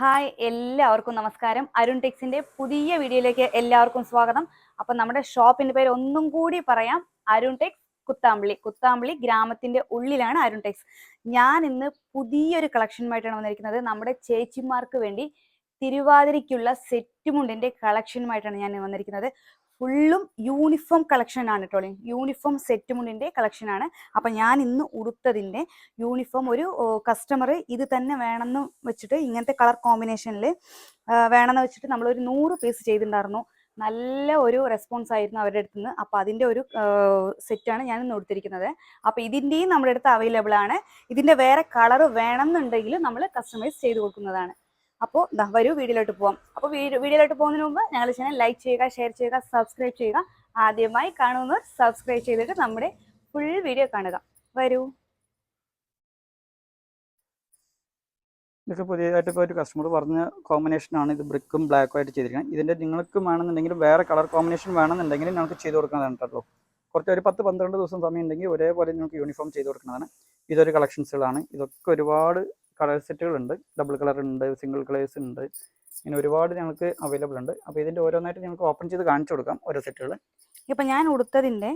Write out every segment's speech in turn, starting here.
Hi എല്ലാവർക്കും നമസ്കാരം. അരുൺ ടെക്സിന്റെ പുതിയ വീഡിയോയിലേക്ക് എല്ലാവർക്കും സ്വാഗതം. അപ്പൊ നമ്മുടെ ഷോപ്പിന്റെ പേര് ഒന്നും കൂടി പറയാം. അരുൺ ടെക്സ് കുത്താമ്പിളി കുത്താമ്പിളി ഗ്രാമത്തിന്റെ ഉള്ളിലാണ് അരുൺ ടെക്സ്. ഞാൻ ഇന്ന് പുതിയൊരു കളക്ഷനുമായിട്ടാണ് വന്നിരിക്കുന്നത്. നമ്മുടെ ചേച്ചിമാർക്ക് വേണ്ടി തിരുവാതിരയ്ക്കുള്ള സെറ്റ് മുണ്ടിന്റെ കളക്ഷനുമായിട്ടാണ് ഞാൻ വന്നിരിക്കുന്നത്. ഫുള്ളും യൂണിഫോം കളക്ഷൻ ആണ് കേട്ടോ യൂണിഫോം സെറ്റ് മുണ്ടിന്റെ കളക്ഷൻ ആണ്. അപ്പൊ ഞാൻ ഇന്ന് ഉടുത്തതിന്റെ യൂണിഫോം ഒരു കസ്റ്റമർ ഇത് തന്നെ വേണമെന്ന് വെച്ചിട്ട് ഇങ്ങനത്തെ കളർ കോമ്പിനേഷനിൽ വേണമെന്ന് വെച്ചിട്ട് നമ്മൾ ഒരു നൂറ് പീസ് ചെയ്തിട്ടുണ്ടായിരുന്നു നല്ല ഒരു റെസ്പോൺസ് ആയിരുന്നു അവരുടെ അടുത്ത് നിന്ന് അപ്പോൾ അതിന്റെ ഒരു സെറ്റാണ് ഞാൻ ഇന്ന് കൊടുത്തിരിക്കുന്നത് അപ്പോൾ ഇതിന്റെയും നമ്മുടെ അടുത്ത് അവൈലബിൾ ആണ്. ഇതിന്റെ വേറെ കളർ വേണമെന്നുണ്ടെങ്കിൽ നമ്മൾ കസ്റ്റമൈസ് ചെയ്ത് കൊടുക്കുന്നതാണ്. അപ്പോൾ വരൂ വീഡിയോയിലോട്ട് പോവാം. അപ്പോൾ വീഡിയോയിലോട്ട് പോകുന്നതിന് മുമ്പ് ഞങ്ങളുടെ ചാനൽ ലൈക്ക് ചെയ്യുക ഷെയർ ചെയ്യുക സബ്സ്ക്രൈബ് ചെയ്യുക. ആദ്യമായി കാണുന്നവർ സബ്സ്ക്രൈബ് ചെയ്തിട്ട് നമ്മുടെ ഫുൾ വീഡിയോ കാണുക. വരൂ. ഇതൊക്കെ പുതിയതായിട്ട് ഇപ്പോൾ ഒരു കസ്റ്റമർ പറഞ്ഞ കോമ്പിനേഷൻ ആണ്. ഇത് ബ്രിക്കും ബ്ലാക്കും ആയിട്ട് ചെയ്തിരിക്കുന്നത്. ഇതിന്റെ നിങ്ങൾക്ക് വേണമെന്നുണ്ടെങ്കിൽ വേറെ കളർ കോമ്പിനേഷൻ വേണമെന്നുണ്ടെങ്കിൽ നിങ്ങൾക്ക് ചെയ്ത് കൊടുക്കുന്നതാണ് കേട്ടോ. കുറച്ച് ഒരു പത്ത് പന്ത്രണ്ട് ദിവസം സമയം ഉണ്ടെങ്കിൽ ഒരേപോലെ നിങ്ങൾക്ക് യൂണിഫോം ചെയ്ത് കൊടുക്കുന്നതാണ്. ഇതൊരു കളക്ഷൻസുകളാണ് ഇതൊക്കെ ഒരുപാട് കളർ സെറ്റുകൾ ഉണ്ട് ഡബിൾ കളർ ഉണ്ട് സിംഗിൾ കളേഴ്സ് ഉണ്ട്. ഇങ്ങനെ ഒരുപാട് ഞങ്ങൾക്ക് അവൈലബിൾ ഉണ്ട്. അപ്പോൾ ഇതിന്റെ ഓരോന്നായിട്ട് ഞങ്ങൾക്ക് ഓപ്പൺ ചെയ്ത് കാണിച്ചു കൊടുക്കാം ഓരോ സെറ്റുകൾ ഇപ്പൊ ഞാൻ ഉടുത്തതിന്റെ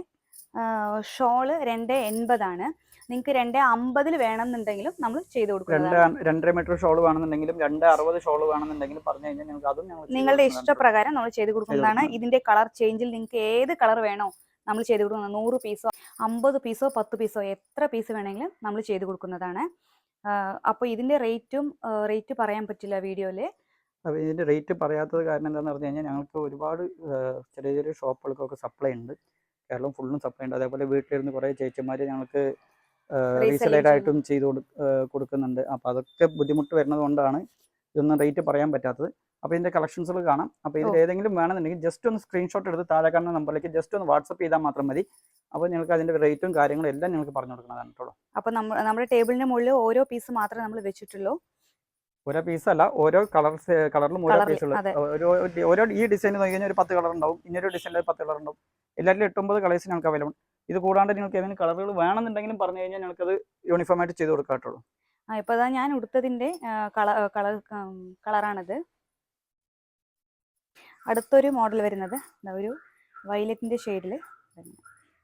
ഷോൾ രണ്ട് എൺപതാണ്. നിങ്ങൾക്ക് രണ്ട് അമ്പതിൽ വേണമെന്നുണ്ടെങ്കിലും നമ്മൾ ചെയ്തു രണ്ട് കൊടുക്കുന്നതാണ് രണ്ടര മീറ്റർ ഷോൾ വേണമെന്നുണ്ടെങ്കിലും രണ്ട് അറുപത് ഷോൾ വേണമെന്നുണ്ടെങ്കിലും പറഞ്ഞു കഴിഞ്ഞാൽ നിങ്ങൾക്ക് അതും ഞങ്ങൾ നിങ്ങളുടെ ഇഷ്ടപ്രകാരം നമ്മൾ ചെയ്ത് കൊടുക്കുന്നതാണ്. കൊടുക്കുന്നതാണ്. ഇതിന്റെ കളർ ചേഞ്ചിൽ നിങ്ങൾക്ക് ഏത് കളർ വേണോ നമ്മൾ ചെയ്ത് കൊടുക്കുന്നത് നൂറ് പീസോ അമ്പത് പീസോ പത്ത് പീസോ എത്ര പീസ് വേണമെങ്കിലും നമ്മൾ ചെയ്ത് കൊടുക്കുന്നതാണ്. അപ്പോൾ ഇതിന്റെ റേറ്റും റേറ്റ് പറയാൻ പറ്റില്ല വീഡിയോയിൽ? അപ്പോൾ ഇതിന്റെ റേറ്റ് പറയാത്തത് കാരണം എന്താണെന്ന് പറഞ്ഞു കഴിഞ്ഞാൽ ഞങ്ങൾക്ക് ഒരുപാട് ചെറിയ ചെറിയ ഷോപ്പുകൾക്കൊക്കെ സപ്ലൈ ഉണ്ട്. കേരളം ഫുള്ളും സപ്ലൈ ഉണ്ട്. അതേപോലെ വീട്ടിലിരുന്ന് കുറേ ചേച്ചിമാർ ഞങ്ങൾക്ക് ആയിട്ടും ചെയ്ത് കൊടുക്കുന്നുണ്ട്. അപ്പോൾ അതൊക്കെ ബുദ്ധിമുട്ട് വരുന്നത് കൊണ്ടാണ് ഇതൊന്നും റേറ്റ് പറയാൻ പറ്റാത്തത്. അപ്പോൾ ഇതിന്റെ കളക്ഷൻസുകൾ കാണാം. അപ്പോൾ ഇതിൽ. ഏതെങ്കിലും വേണമെന്നുണ്ടെങ്കിൽ ജസ്റ്റ് ഒന്ന് സ്ക്രീൻഷോട്ട് എടുത്ത് താഴെ കാണുന്ന നമ്പറിലേക്ക് ജസ്റ്റ് ഒന്ന് വാട്സപ്പ് ചെയ്താൽ മാത്രം മതി. അപ്പോൾ നിങ്ങൾക്ക് അതിന്റെ റേറ്റും കാര്യങ്ങളും എല്ലാം നിങ്ങൾക്ക് പറഞ്ഞു കൊടുക്കുന്നതാണ് കേട്ടോ. അപ്പോൾ നമ്മൾ നമ്മുടെ ടേബിളിന്റെ മുകളിൽ ഓരോ പീസ് മാത്രമേ നമ്മൾ വെച്ചിട്ടുള്ളൂ. ഓരോ പീസ് അല്ല ഓരോ കളർ കളറിലും ഓരോ പീസ് ഓരോ ഓരോ ഈ ഡിസൈൻ നോക്കി കഴിഞ്ഞാൽ ഒരു പത്ത് കളർ ഉണ്ടാവും. ഇന്നൊരു ഡിസൈനിൽ പത്ത് കളർ ഉണ്ടാവും. എല്ലാത്തിലും എട്ടൊമ്പത് കളേഴ്സ് ഞങ്ങൾക്ക് അവൈലബിൾ ഇത് കൂടാണ്ട് നിങ്ങൾക്ക് ഏതെങ്കിലും കളറുകൾ വേണമെന്നുണ്ടെങ്കിലും പറഞ്ഞു കഴിഞ്ഞാൽ ഞങ്ങൾക്കത് യൂണിഫോം ആയിട്ട് ചെയ്ത് കൊടുക്കാട്ടുള്ളൂ ആ ഞാൻ ഉടുത്തതിന്റെ കളർ കളർ കളറാണിത് അടുത്തൊരു മോഡൽ വരുന്നത്. ഒരു വയലറ്റിന്റെ ഷെയ്ഡിൽ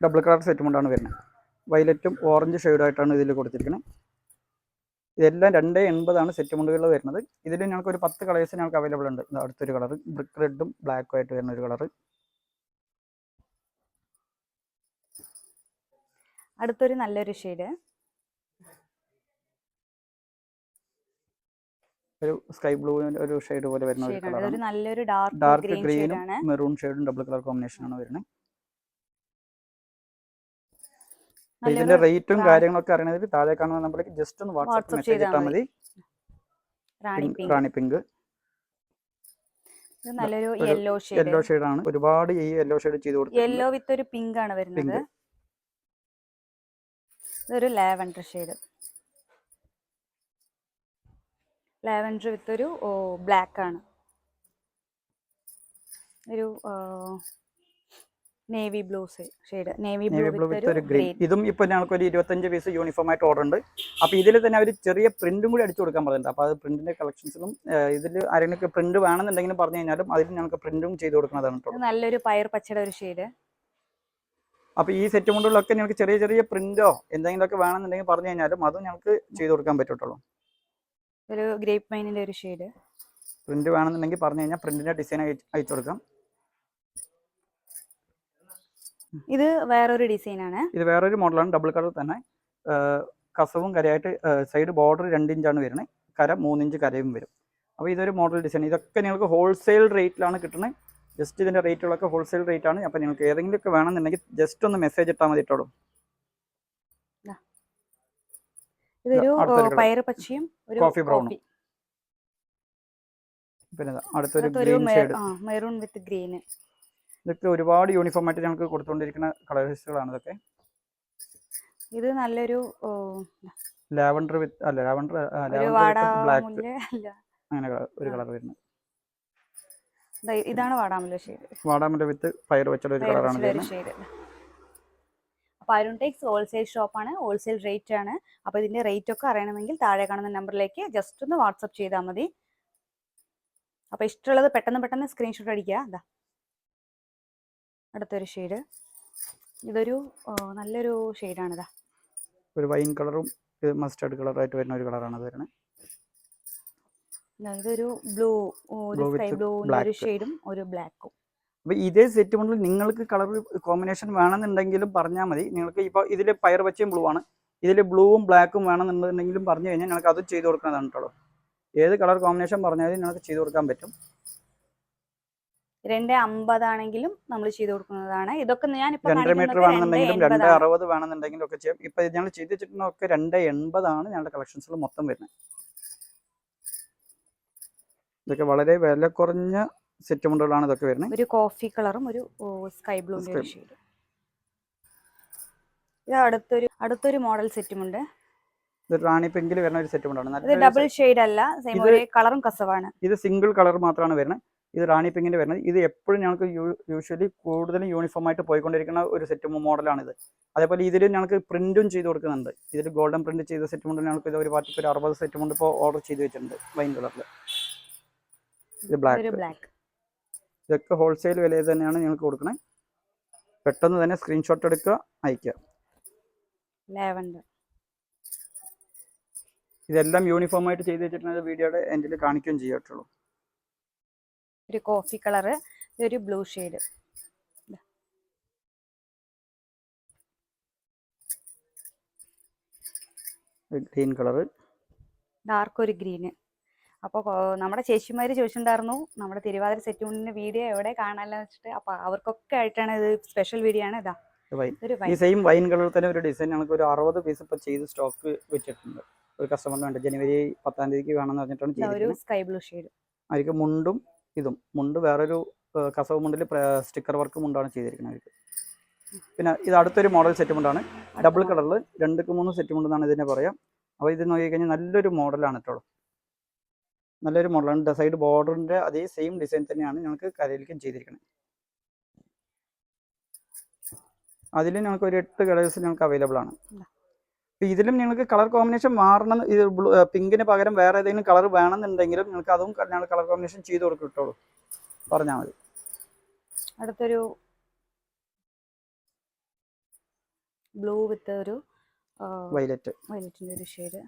ഡബിൾ കളർ സെറ്റ് കൊണ്ടാണ് വരുന്നത്. വയലറ്റും ഓറഞ്ച് ഷെയ്ഡായിട്ടാണ് ഇതിൽ കൊടുത്തിരിക്കുന്നത്. ഇതെല്ലാം രണ്ട് എൺപതാണ് സെറ്റ് മുണ്ടുകൾ വരുന്നത്. ഇതിൽ ഞങ്ങൾക്ക് ഒരു പത്ത് കളേഴ്സ് ഞങ്ങൾക്ക് അവൈലബിൾ ഉണ്ട്. അടുത്തൊരു കളർ ബ്രിക്ക് റെഡും ബ്ലാക്കും ആയിട്ട് വരുന്ന ഒരു കളർ അടുത്തൊരു നല്ലൊരു ഷെയ്ഡ് ഒരു സ്കൈ ബ്ലൂ ഒരു ഷെയ്ഡ് പോലെ വരുന്ന ഒരു കളർ കളറാണ് നല്ലൊരു ഡാർക്ക് ഗ്രീനും മെറൂൺ ഷെയ്ഡും ഡബിൾ കളർ കോമ്പിനേഷൻ ആണ് വരുന്നത്. ഇതിന്റെ റേറ്റും കാര്യങ്ങളൊക്കെ അറിയണമെങ്കിൽ താഴെ കാണുന്ന നമ്പറിലേക്ക് ജസ്റ്റ് ഒന്ന് വാട്സ്ആപ്പ് മെസ്സേജ് ഇട്ടാൽ മതി. റാണി പിങ്ക്. നല്ലൊരു യെല്ലോ ഷെയ്ഡ് യെല്ലോ ഷെയ്ഡ് ആണ്. ഒരുപാട് ഈ യെല്ലോ ഷെയ്ഡ് ചെയ്തു കൊടുത്തു യെല്ലോ വിത്ത് ഒരു പിങ്ക് ആണ് വരുന്നത്. ഇതൊരു ലാവൻഡർ ഷെയ്ഡ് ലാവൻഡർ വിത്ത് ഒരു ബ്ലാക്ക് ആണ് ഒരു navy blue shade. Navy blue with ഒരു ഗ്രീൻ. ഇതും ഇപ്പൊ ഞങ്ങൾക്ക് ഒരു ഇരുപത്തഞ്ച് പീസ് യൂണിഫോം ആയിട്ട് ഓർഡർ ഉണ്ട് അപ്പൊ ഇതിൽ തന്നെ അവർ ചെറിയ പ്രിന്റും കൂടി അടിച്ചു കൊടുക്കാൻ പറഞ്ഞിട്ടുണ്ട് അപ്പൊ അത് പ്രിന്റിന്റെ കളക്ഷൻസിലും ഇതിൽ ആരെങ്കിലും പ്രിന്റ് വേണമെന്നുണ്ടെങ്കിലും പറഞ്ഞു കഴിഞ്ഞാലും അതിൽ ഞങ്ങൾക്ക് പ്രിന്റും ചെയ്ത് കൊടുക്കുന്നതാണ് നല്ലൊരു പയർ പച്ചയുടെ ഒരു ഷെയ്ഡ്. അപ്പൊ ഈ സെറ്റ് കൊണ്ടുള്ളൊക്കെ ഞങ്ങൾക്ക് ചെറിയ ചെറിയ പ്രിന്റോ എന്തെങ്കിലുമൊക്കെ വേണമെന്നുണ്ടെങ്കിൽ പറഞ്ഞു കഴിഞ്ഞാലും അതും ഞങ്ങൾക്ക് ചെയ്ത് കൊടുക്കാൻ പറ്റുള്ളൂ ഒരു ഗ്രേപ്പ് വൈനിന്റെ ഒരു ഷെയ്ഡ്. പ്രിന്റ് വേണമെന്നുണ്ടെങ്കിൽ പറഞ്ഞു കഴിഞ്ഞാൽ പ്രിന്റിന്റെ ഡിസൈൻ അയച്ചു കൊടുക്കാം. ഇത് വേറൊരു ഡിസൈൻ ആണ് ഇത് വേറൊരു മോഡലാണ് ഡബിൾ കളർ തന്നെ. കസവും കരയായിട്ട് സൈഡ് ബോർഡർ രണ്ട് ഇഞ്ചാണ് വരുന്നത്. കര മൂന്നിഞ്ച് കരയും വരും. അപ്പോൾ ഇതൊരു മോഡൽ ഡിസൈൻ. ഇതൊക്കെ നിങ്ങൾക്ക് ഹോൾസെയിൽ റേറ്റിലാണ് കിട്ടുന്നത്. ജസ്റ്റ് ഇതിന്റെ റേറ്റുകളൊക്കെ ഹോൾസെയിൽ റേറ്റാണ്. ആണ് അപ്പോൾ നിങ്ങൾക്ക് ഏതെങ്കിലുമൊക്കെ വേണമെന്നുണ്ടെങ്കിൽ ജസ്റ്റ് ഒന്ന് മെസ്സേജ് ഇട്ടാൽ മതി ഇട്ടോളൂ ഇതൊരു പയർ പച്ചയും ഒരു കോഫി ബ്രൗണും പിന്നെ അടുത്തൊരു green shade. Maroon with green ഇതൊക്കെ ഒരുപാട് യൂണിഫോം ആയിട്ട് ഞങ്ങൾക്ക് കൊടുത്തുകൊണ്ടിരിക്കുന്ന കളേഴ്സുകളാണ് ഇതൊക്കെ. ഇത് നല്ലൊരു ലാവണ്ടർ ലാവൻഡർ വിത്ത് അല്ല ലാവൻഡർ ഒരു ലാവൻഡർ ബ്ലാക്ക് അങ്ങനെ ഒരു കളർ വരുന്നത്. ഇതാണ് വാടാമുല്ല ഷെയ്ഡ് വാടാമല്ല വിത്ത് പയർ വെച്ചുള്ള ഒരു കളറാണ് വരുന്നത്. അപ്പോൾ അരുൺ ടേക്സ് ഹോൾസെയിൽ ഷോപ്പാണ് ഹോൾസെയിൽ റേറ്റ് ആണ്. അപ്പോൾ ഇതിന്റെ റേറ്റ് ഒക്കെ അറിയണമെങ്കിൽ താഴെ കാണുന്ന നമ്പറിലേക്ക് ജസ്റ്റ് ഒന്ന് വാട്സപ്പ് ചെയ്താൽ മതി. അപ്പോൾ ഇഷ്ടമുള്ളത് പെട്ടെന്ന് പെട്ടെന്ന് സ്ക്രീൻഷോട്ട് അടിക്കുക. അതാ അടുത്തൊരു ഷെയ്ഡ് ഇതൊരു നല്ലൊരു ഷെയ്ഡാണ് ഇതാ ഒരു വൈൻ കളറും മസ്റ്റേർഡ് കളറായിട്ട് വരുന്ന ഒരു കളറാണ് അത് വരുന്നത്. ഇതൊരു ബ്ലൂ ഒരു സ്കൈ ബ്ലൂ ഒരു. ഷെയ്ഡും ഒരു ബ്ലാക്കും അപ്പോൾ ഇതേ സെറ്റ് മുണ്ടിൽ നിങ്ങൾക്ക് കളർ കോമ്പിനേഷൻ വേണമെന്നുണ്ടെങ്കിലും പറഞ്ഞാൽ മതി. നിങ്ങൾക്ക് ഇപ്പോൾ ഇതിൽ പയർ പച്ചയും ബ്ലൂ ആണ്. ഇതിൽ ബ്ലൂവും ബ്ലാക്കും വേണമെന്നുണ്ടെങ്കിലും പറഞ്ഞു കഴിഞ്ഞാൽ ഞങ്ങൾക്ക് അത് ചെയ്ത് കൊടുക്കുന്നതാണ് കേട്ടോ. ഏത് കളർ കോമ്പിനേഷൻ പറഞ്ഞാലും ഞങ്ങൾക്ക് ചെയ്ത് കൊടുക്കാൻ പറ്റും. രണ്ട് അമ്പതാണെങ്കിലും നമ്മൾ ചെയ്ത് കൊടുക്കുന്നതാണ്. ഇതൊക്കെ ഞാൻ രണ്ടര മീറ്റർ വേണമെന്നുണ്ടെങ്കിലും രണ്ട്. അറുപത് വേണമെന്നുണ്ടെങ്കിലും ഒക്കെ ചെയ്യാം. ഇപ്പൊ ഞങ്ങൾ ചെയ്ത് വെച്ചിട്ടുള്ളതൊക്കെ രണ്ട് എൺപതാണ് ഞങ്ങളുടെ കളക്ഷൻസിൽ മൊത്തം വരുന്നത്. ഇതൊക്കെ വളരെ വില കുറഞ്ഞ സെറ്റ് മുണ്ടുകളാണ് ഇതൊക്കെ വരുന്നത് ഒരു കോഫി കളറും ഒരു സ്കൈ ബ്ലൂ ഷെയ്ഡ് ഇത് അടുത്തൊരു അടുത്തൊരു മോഡൽ സെറ്റുമുണ്ട് റാണി പിങ്കിൽ വരുന്ന ഒരു സെറ്റ് മുണ്ടാണ്. ഇത് ഡബിൾ ഷെയ്ഡ് അല്ല സെയിം ഇത് ഒരേ കളറും കസവാണ്. ഇത് സിംഗിൾ കളർ മാത്രമാണ് വരുന്നത് ഇത് റാണി പിങ്കിന്റെ വരുന്നത് ഇത് എപ്പോഴും ഞങ്ങൾക്ക് യൂഷ്വലി കൂടുതലും യൂണിഫോം ആയിട്ട് പോയിക്കൊണ്ടിരിക്കുന്ന ഒരു സെറ്റ് ഇത് അതേപോലെ ഇതിൽ ഞങ്ങൾക്ക് പ്രിന്റും ചെയ്ത് കൊടുക്കുന്നുണ്ട്. ഇതിൽ ഗോൾഡൻ പ്രിന്റ് ചെയ്ത സെറ്റ് മുണ്ട് ഞങ്ങൾക്ക് ഇത് ഒരു പാർട്ടിക്ക് ഒരു അറുപത് സെറ്റ് മുണ്ട് ഇപ്പോൾ ഓർഡർ ചെയ്ത് വെച്ചിട്ടുണ്ട്. വൈൻ കളറിൽ ഇത് ബ്ലാക്ക് ബ്ലാക്ക് ഇതൊക്കെ ഹോൾസെയിൽ വിലയിൽ തന്നെയാണ് നിങ്ങൾക്ക് കൊടുക്കണേ. പെട്ടെന്ന് തന്നെ സ്ക്രീൻഷോട്ട് എടുക്കുക അയക്കുക ലാവൻഡർ ഇതെല്ലാം യൂണിഫോം ആയിട്ട് ചെയ്ത് വെച്ചിട്ടുണ്ടെങ്കിൽ വീഡിയോയുടെ എൻഡിൽ കാണിക്കുകയും ചെയ്യട്ടുള്ളൂ ഒരു കോഫി കളറ് ഒരു blue shade green colour dark ഒരു ഗ്രീന് അപ്പോൾ നമ്മുടെ ചേച്ചിമാര് ചോദിച്ചിട്ടുണ്ടായിരുന്നു നമ്മുടെ തിരുവാതിര സെറ്റ് മുണ്ടിന്റെ വീഡിയോ എവിടെ കാണാനെന്ന് വെച്ചിട്ട് അപ്പൊ അവർക്കൊക്കെ ആയിട്ടാണ് ഇത് സ്പെഷ്യൽ വീഡിയോ ആണ് ഇതാ. ഈ സെയിം വൈൻ കളറിൽ തന്നെ ഒരു ഡിസൈൻ ഞങ്ങൾക്ക് ഒരു അറുപത് പീസ് ഇപ്പോൾ ചെയ്ത് സ്റ്റോക്ക് വെച്ചിട്ടുണ്ട്. ഒരു കസ്റ്റമറിന് വേണ്ട. ജനുവരി പത്താം തീയതിക്ക് വേണമെന്ന് പറഞ്ഞിട്ടാണ് ഒരു സ്കൈ ബ്ലൂ ഷെയ്ഡ് അവർക്ക് മുണ്ടും ഇതും. മുണ്ട് വേറൊരു കസവ് മുണ്ടിൽ സ്റ്റിക്കർ വർക്ക് മുണ്ടാണ് ചെയ്തിരിക്കുന്നത് അവർക്ക്. പിന്നെ ഇത് അടുത്തൊരു മോഡൽ സെറ്റ് മുണ്ടാണ്. ഡബിൾ കളറിൽ രണ്ടുക്ക് മൂന്ന് സെറ്റ് മുണ്ടെന്നാണ് ഇതിനെ പറയാം. അപ്പോൾ ഇത് നോക്കിക്കഴിഞ്ഞാൽ നല്ലൊരു മോഡലാണ് കേട്ടോ നല്ലൊരു മോഡലാണ് സൈഡ് ബോർഡറിന്റെ അതേ സെയിം ഡിസൈൻ തന്നെയാണ് ഞങ്ങൾക്ക് കരയിലേക്കും ചെയ്തിരിക്കുന്നത് അതിൽ ഞങ്ങൾക്ക് ഒരു എട്ട് കളേഴ്സ് ഞങ്ങൾക്ക് അവൈലബിൾ ആണ്. അപ്പോൾ ഇതിലും നിങ്ങൾക്ക് കളർ കോമ്പിനേഷൻ മാറണം. ഇത് പിങ്കിന് പകരം വേറെ ഏതെങ്കിലും കളർ വേണമെന്നുണ്ടെങ്കിലും നിങ്ങൾക്ക് അതും ഞങ്ങൾ കളർ കോമ്പിനേഷൻ ചെയ്ത് കൊടുക്കും ഇട്ടോളൂ. പറഞ്ഞാൽ മതി. അടുത്തൊരു ബ്ലൂ വിത്ത് ഒരു വൈലറ്റ് വൈലറ്റിന്റെ ഒരു ഷെയ്ഡ്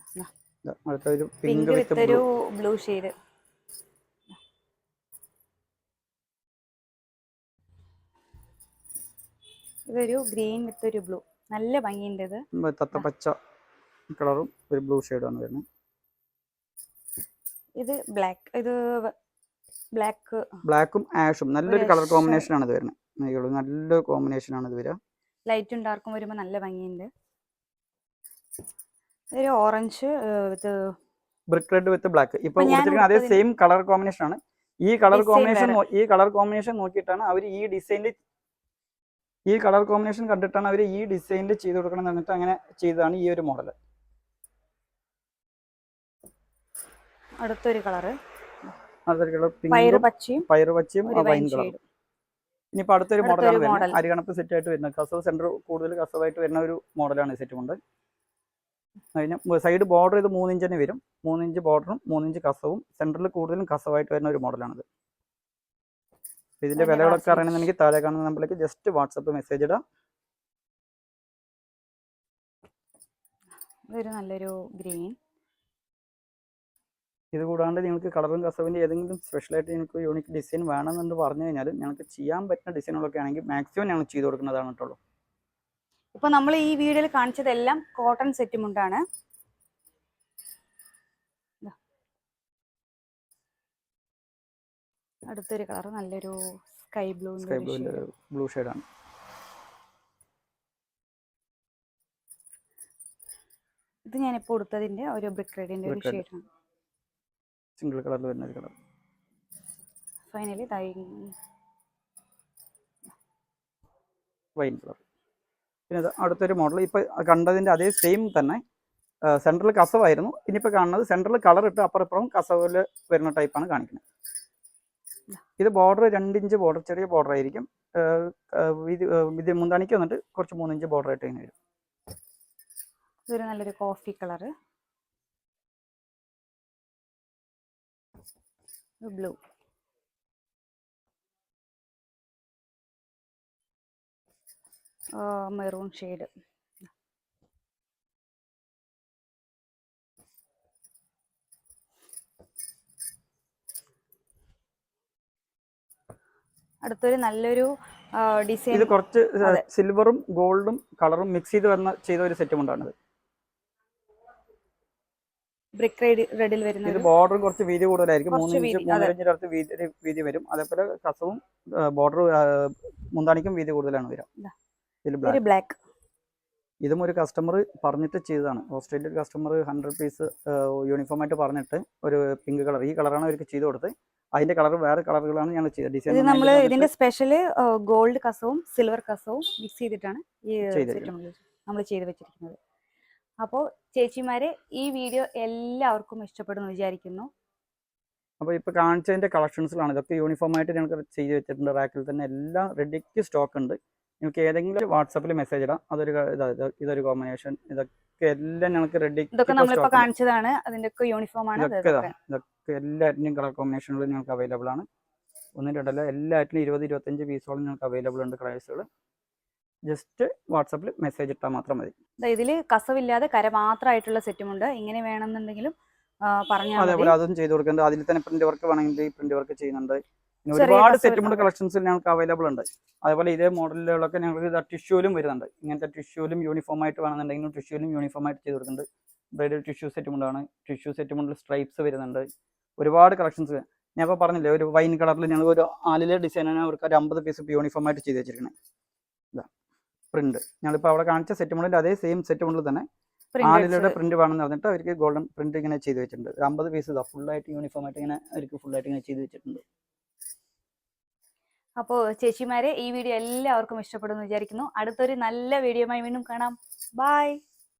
അടുത്തൊരു പിങ്ക് വിത്ത് ഒരു ബ്ലൂ ഷെയ്ഡ് ഇതൊരു ഗ്രീൻ വിത്ത് ഒരു ബ്ലൂ നല്ല ഭംഗിയുണ്ട് ഇത് തത്തപ്പച്ച കളറും ഒരു ബ്ലൂ ഷെയ്ഡാണ് വരുന്നത്. ഇത് ബ്ലാക്ക് ഇത് ബ്ലാക്ക് ബ്ലാക്കും ആഷും നല്ലൊരു കളർ കോമ്പിനേഷൻ ആണ് ഇത് വരുന്നത്. നല്ലൊരു കോമ്പിനേഷൻ ആണ് ഇത് വരിക ലൈറ്റും ഡാർക്കും വരുമ്പോൾ നല്ല ഭംഗിയുണ്ട്. ഇതൊരു orange with brick red with black. ഇപ്പൊ കൊടുത്തിരിക്കുന്ന അതേ സെയിം കളർ കോമ്പിനേഷൻ ആണ്. ഈ കളർ കോമ്പിനേഷൻ ഈ കളർ കോമ്പിനേഷൻ നോക്കിയിട്ടാണ് അവർ ഈ ഡിസൈനിൽ ഈ കളർ കോമ്പിനേഷൻ കണ്ടിട്ടാണ് അവർ ഈ ഡിസൈനിൽ ചെയ്ത് കൊടുക്കണം എന്നിട്ട് അങ്ങനെ ചെയ്തതാണ് ഈ ഒരു മോഡൽ അടുത്തൊരു കളറ്. അതൊരു കളർ പയറ് പച്ചയും പയറ് പച്ചയും ഒരു വൈൻ കളറും. ഇനിയിപ്പോൾ അടുത്തൊരു അടുത്തൊരു മോഡലാണ് വരുന്നത് അരികണപ്പ് സെറ്റ് ആയിട്ട് വരുന്നത്. കസവ് സെന്റർ കൂടുതൽ കസവായിട്ട് വരുന്ന ഒരു മോഡലാണ് സെറ്റ് കൊണ്ട്. അതിന് സൈഡ് ബോർഡർ ഇത് മൂന്നിഞ്ച് തന്നെ വരും. മൂന്നിഞ്ച് ബോർഡറും മൂന്നിഞ്ച് കസവും. സെന്ററിൽ കൂടുതലും കസവായിട്ട് വരുന്ന ഒരു മോഡലാണിത് ഇതിന്റെ വിലകളൊക്കെ അറിയണമെന്നുണ്ടെങ്കിൽ താഴെ കാണുന്ന നമ്പറിലേക്ക് ജസ്റ്റ് വാട്സപ്പ് മെസ്സേജ് ഇടാം. ഇതൊരു നല്ലൊരു ഗ്രീൻ ഇത് കൂടാണ്ട് നിങ്ങൾക്ക് കളറും കസവിന്റെ ഏതെങ്കിലും സ്പെഷ്യലായിട്ട് നിങ്ങൾക്ക് യൂണിക് ഡിസൈൻ വേണമെന്ന് പറഞ്ഞു കഴിഞ്ഞാൽ ഞങ്ങൾക്ക് ചെയ്യാൻ പറ്റുന്ന ഡിസൈനുകളൊക്കെ ആണെങ്കിൽ മാക്സിമം ഞങ്ങൾ ചെയ്ത് കൊടുക്കുന്നതാണ് കേട്ടോ ഇപ്പൊ നമ്മൾ ഈ വീഡിയോയിൽ കാണിച്ചതെല്ലാം കോട്ടൺ സെറ്റ് മുണ്ടാണ്. അടുത്തൊരു കളർ നല്ലൊരു sky blue sky blue blue ഷെയ്ഡാണ് ഇത് ഞാൻ ഞാനിപ്പോ കൊടുത്തതിന്റെ ഒരു ബ്രിക്ക് റെഡിന്റെ ഒരു ഷെയ്ഡാണ് സിംഗിൾ കളറിൽ വരുന്ന ഒരു കളർ ഫൈനലി വൈൻ കളർ പിന്നെ അടുത്തൊരു മോഡൽ ഇപ്പോൾ കണ്ടതിന്റെ അതേ സെയിം തന്നെ സെൻട്രൽ കസവായിരുന്നു. ഇനിയിപ്പോൾ കാണുന്നത് സെൻട്രൽ കളർ ഇട്ട് അപ്പുറപ്പുറം കസവിൽ വരുന്ന ടൈപ്പാണ് കാണിക്കുന്നത്. ഇത് ബോർഡർ രണ്ടിഞ്ച് ബോർഡർ ചെറിയ ബോർഡർ ആയിരിക്കും. ഇത് ഇത് മുന്താണിക്ക് വന്നിട്ട് കുറച്ച് മൂന്നിഞ്ച് ബോർഡർ ആയിട്ട് ഇങ്ങനെ വരും. ഇതൊരു നല്ലൊരു coffee colour blue maroon shade. അടുത്തൊരു നല്ലൊരു ഡിസൈൻ ഇത് കുറച്ച് സിൽവറും ഗോൾഡും കളറും മിക്സ് ചെയ്ത് വരുന്ന ചെയ്ത ഒരു സെറ്റും ഉണ്ടാണത് ബ്രിക്ക് റെഡ് റെഡിൽ വരുന്ന ഇത് ബോർഡറും ബോർഡർ കുറച്ച് വീതി കൂടുതലായിരിക്കും. മൂന്ന് ഇഞ്ച് വീതി, മൂന്നര ഇഞ്ചിന്റെ അടുത്ത് വീതി വീതി വരും. അതേപോലെ കസവും ബോർഡർ മുന്താണിക്കും വീതി കൂടുതലാണ് ഇതാ. ഇതിൽ ബ്ലാക്ക് ഇതും ഒരു കസ്റ്റമർ പറഞ്ഞിട്ട് ചെയ്തതാണ്. ഓസ്ട്രേലിയ ഒരു കസ്റ്റമർ ഹൺഡ്രഡ് പീസ് യൂണിഫോം ആയിട്ട് പറഞ്ഞിട്ട് ഒരു പിങ്ക് കളർ ഈ കളറാണ് അവർക്ക് ചെയ്ത് കൊടുത്ത് അതിന്റെ കളർ വേറെ കളറുകളാണ് ഞങ്ങൾ ചെയ്തത് ഡിസൈൻ നമ്മൾ ഇതിന്റെ സ്പെഷ്യൽ ഗോൾഡ് കസവും സിൽവർ കസവും മിക്സ് ചെയ്തിട്ടാണ് ഈ. നമ്മൾ ചെയ്ത് വെച്ചിരിക്കുന്നത്. അപ്പോൾ ചേച്ചിമാരെ ഈ വീഡിയോ എല്ലാവർക്കും ഇഷ്ടപ്പെടുന്നു വിചാരിക്കുന്നു. അപ്പോൾ ഇപ്പോൾ കാണിച്ചതിന്റെ കളക്ഷൻസിലാണ് ഇതൊക്കെ യൂണിഫോം ആയിട്ട് ഞങ്ങൾക്ക് ചെയ്ത് വെച്ചിട്ടുണ്ട്. റാക്കിൽ തന്നെ എല്ലാം റെഡിക്ക് സ്റ്റോക്ക് ഉണ്ട്. നിങ്ങൾക്ക് ഏതെങ്കിലും വാട്സാപ്പിൽ മെസ്സേജ് ഇടാം. അതൊരു ഇതൊരു കോമ്പിനേഷൻ ഇതൊക്കെ എല്ലാം ഞങ്ങൾക്ക് റെഡി ഇതൊക്കെ നമ്മളിപ്പോ കാണിച്ചതാണ്. അതിന്റെ ഒക്കെ യൂണിഫോം ആണ്. ഇതൊക്കെ ഇതൊക്കെ എല്ലാറ്റിനും കളർ കോമ്പിനേഷനുകളും ഞങ്ങൾക്ക് അവൈലബിൾ ആണ്. ഒന്നും രണ്ടല്ല എല്ലാറ്റിനും ഇരുപത് ഇരുപത്തഞ്ച് പീസോളം ഞങ്ങൾക്ക് അവൈലബിൾ ഉണ്ട് കളേഴ്സുകൾ ജസ്റ്റ് വാട്സാപ്പിൽ മെസ്സേജ് ഇട്ടാൽ മാത്രം മതി. ഇതിൽ കസവില്ലാതെ കര മാത്രമായിട്ടുള്ള സെറ്റുമുണ്ട് ഇങ്ങനെ വേണമെന്നുണ്ടെങ്കിലും അതേപോലെ അതും ചെയ്തു കൊടുക്കുന്നുണ്ട്. അതിൽ തന്നെ പ്രിന്റ് വർക്ക് വേണമെങ്കിൽ പ്രിന്റ് വർക്ക് ചെയ്യുന്നുണ്ട്. ഒരുപാട് സെറ്റ് സെറ്റുമുണ്ട് കളക്ഷൻസ് കളക്ഷൻസിൽ ഞങ്ങൾക്ക് അവൈലബിൾ ഉണ്ട്. അതേപോലെ ഇതേ മോഡലുകളൊക്കെ ഞങ്ങൾക്ക് ടിഷ്യൂലും വരുന്നുണ്ട്. ഇങ്ങനത്തെ ടിഷ്യൂലും യൂണിഫോം ആയിട്ട് വേണമെന്നുണ്ടെങ്കിലും ടിഷ്യൂലും യൂണിഫോം ആയിട്ട് ചെയ്ത് കൊടുക്കുന്നുണ്ട്. ബ്രൈഡൽ ടിഷ്യൂ സെറ്റ് മുണ്ടാണ് ടിഷ്യൂ സെറ്റ് മുണ്ടിൽ സ്ട്രൈപ്സ് വരുന്നുണ്ട്. ഒരുപാട് കളക്ഷൻസ് ഞാൻ ഇപ്പോൾ പറഞ്ഞില്ലേ ഒരു വൈൻ കളറിൽ ഞങ്ങൾ ഒരു ആലിലെ ഡിസൈനാണ് അവർക്ക് ഒരു അമ്പത് പീസ് യൂണിഫോം ആയിട്ട് ചെയ്ത് വെച്ചിരിക്കുന്നത് ഇതാ പ്രിന്റ് ഞങ്ങളിപ്പോൾ അവിടെ കാണിച്ച സെറ്റ് മുണ്ടിൽ അതേ സെയിം സെറ്റ് മുണ്ടിൽ തന്നെ ആലിലയുടെ പ്രിന്റ് വേണമെന്ന് പറഞ്ഞിട്ട് അവർക്ക് ഗോൾഡൻ പ്രിന്റ് ഇങ്ങനെ ചെയ്ത് വെച്ചിട്ടുണ്ട്. ഒരു അമ്പത് പീസ് ഇതാ ആയിട്ട് യൂണിഫോം ആയിട്ട് ഇങ്ങനെ അവർക്ക് ഫുൾ ആയിട്ട് ഇങ്ങനെ ചെയ്ത് വെച്ചിട്ടുണ്ട്. അപ്പോൾ ചേച്ചിമാരെ ഈ വീഡിയോ എല്ലാവർക്കും ഇഷ്ടപ്പെടുമെന്ന് വിചാരിക്കുന്നു. അടുത്തൊരു നല്ല വീഡിയോയുമായി വീണ്ടും കാണാം. ബൈ